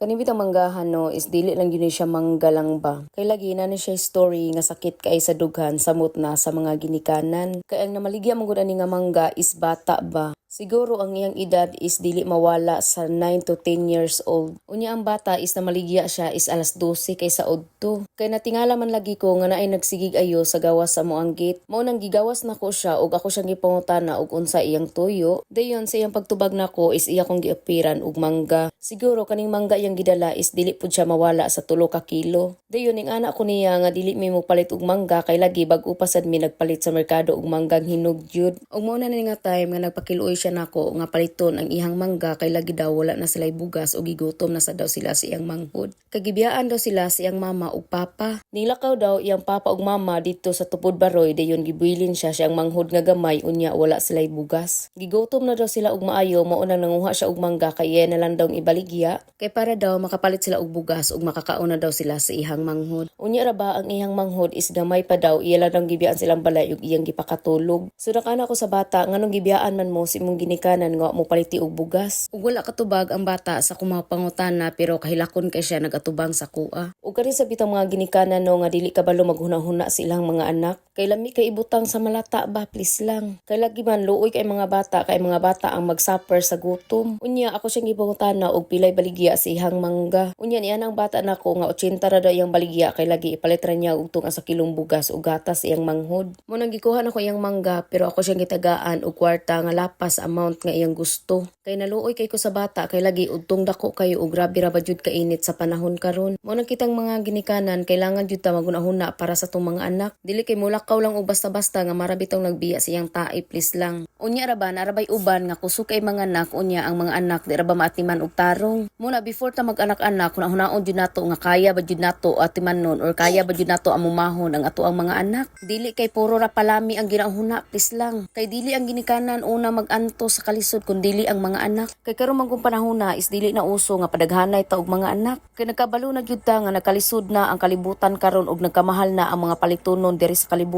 Kanibit ang manggahan no is dili lang yun siya mangga lang ba. Kay lagi na ni siya story nga sakit kay sa dughan samot na sa mga ginikanan. Kay ang namaligya man gud ani nga mangga is bata ba. Siguro ang iyang edad is dili mawala sa 9 to 10 years old. Unya ang bata is namaligya siya is alas 12 kaysa odto. Kay natingala man lagi ko nga naay nagsigig ayo sa gawas sa moang gate. Mao nang gigawas nako siya ug ako siyang gipangutana og unsa iyang tuyo. Dayon sa iyang pagtubag nako is iya kong giapiran og mangga. Siguro kaning mangga iyang gidala is dili pud siya mawala sa tulo ka kilo. Dayon ning anak ko niya nga dili mi mo palit og mangga kay lagi bag-o pa sad mi nagpalit sa merkado og manggang hinog jud. Ug mao na nga time nga nagpakiluoy siya nako nga paliton ang ihang mangga kay lagi daw wala na sila bugas o gigutom na sa daw sila sa iyang manghod. Kagibiyaan daw sila sa iyang mama ug papa. Nilakaw daw iyang papa ug mama dito sa tupod baroy dayon gibuilin siya siyang manghod nga gamay unya wala sila bugas. Gigutom na daw sila og maayo mao nang nanguha siya og mangga kay na lang daw ibaligya kay para daw makapalit sila og bugas ug makakaon na daw sila sa ihang manghod. Unya ra ba ang ihang manghod is gamay pa daw iya lang daw gibiyaan silang balay ug iyang gipakatulog. So nakana ko sa bata nganong gibiyaan man mo si imong ginikanan nga mo paliti og bugas. Ug wala katubag ang bata sa kumapangutana pero kahilakon kay siya nagatubang sa kuha. Ug kani sa bitang mga ginikanan no nga dili kabalo maghuna-huna silang mga anak. Kay lami kay ibutang sa malata ba please lang. Kay lagi man luoy kay mga bata kay mga bata ang magsuffer sa gutom. Unya ako siyang gipangutana og pilay baligya sa ihang mangga. Unya niya nang bata nako nga 80 ra daw iyang baligya kay lagi ipalit ra niya og tunga sa kilong bugas ug gatas iyang manghod. Mo nang gikuha ako iyang mangga pero ako siyang gitagaan og kwarta nga lapas amount nga iyang gusto. Kay naluoy kay ko sa bata kay lagi udtong dako kayo og grabe ra ba jud ka init sa panahon karon. Mo nang kitang mga ginikanan kailangan jud ta magunahuna para sa tong mga anak. Dili kay mulakaw lang og basta-basta nga marabitong nagbiya sa iyang tae please lang. Unya ra ba narabay uban nga kusog kay mga anak unya ang mga anak di ra ba maatiman og tarong. Muna before ta mag-anak-anak kun hunaon jud nato nga kaya ba jud nato atiman nun or kaya ba jud nato amumahon ang ato ang mga anak. Dili kay puro ra palami ang ginahuna please lang. Kay dili ang ginikanan una mag-anto sa kalisod kun dili ang mga anak. Kay karon man kung is dili na uso nga padaghanay ta og mga anak. Kay nagkabalo na jud ta nga nagkalisod na ang kalibutan karon og nagkamahal na ang mga palitunon diri sa kalibutan.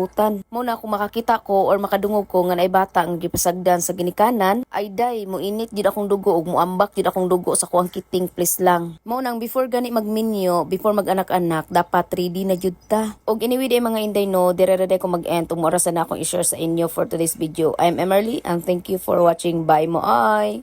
Mo na kung makakita ko or makadungog ko nga naay bata ang gipasagdan sa ginikanan, ay day mo init jud akong dugo og muambak jud akong dugo sa kuang kiting please lang. Mo nang before gani magminyo, before mag-anak-anak, dapat 3D na jud ta. Og anyway day mga inday no, dire ra day ko mag-end ug moras na akong i-share sa inyo for today's video. I'm Emerly and thank you for watching. Bye mo ay.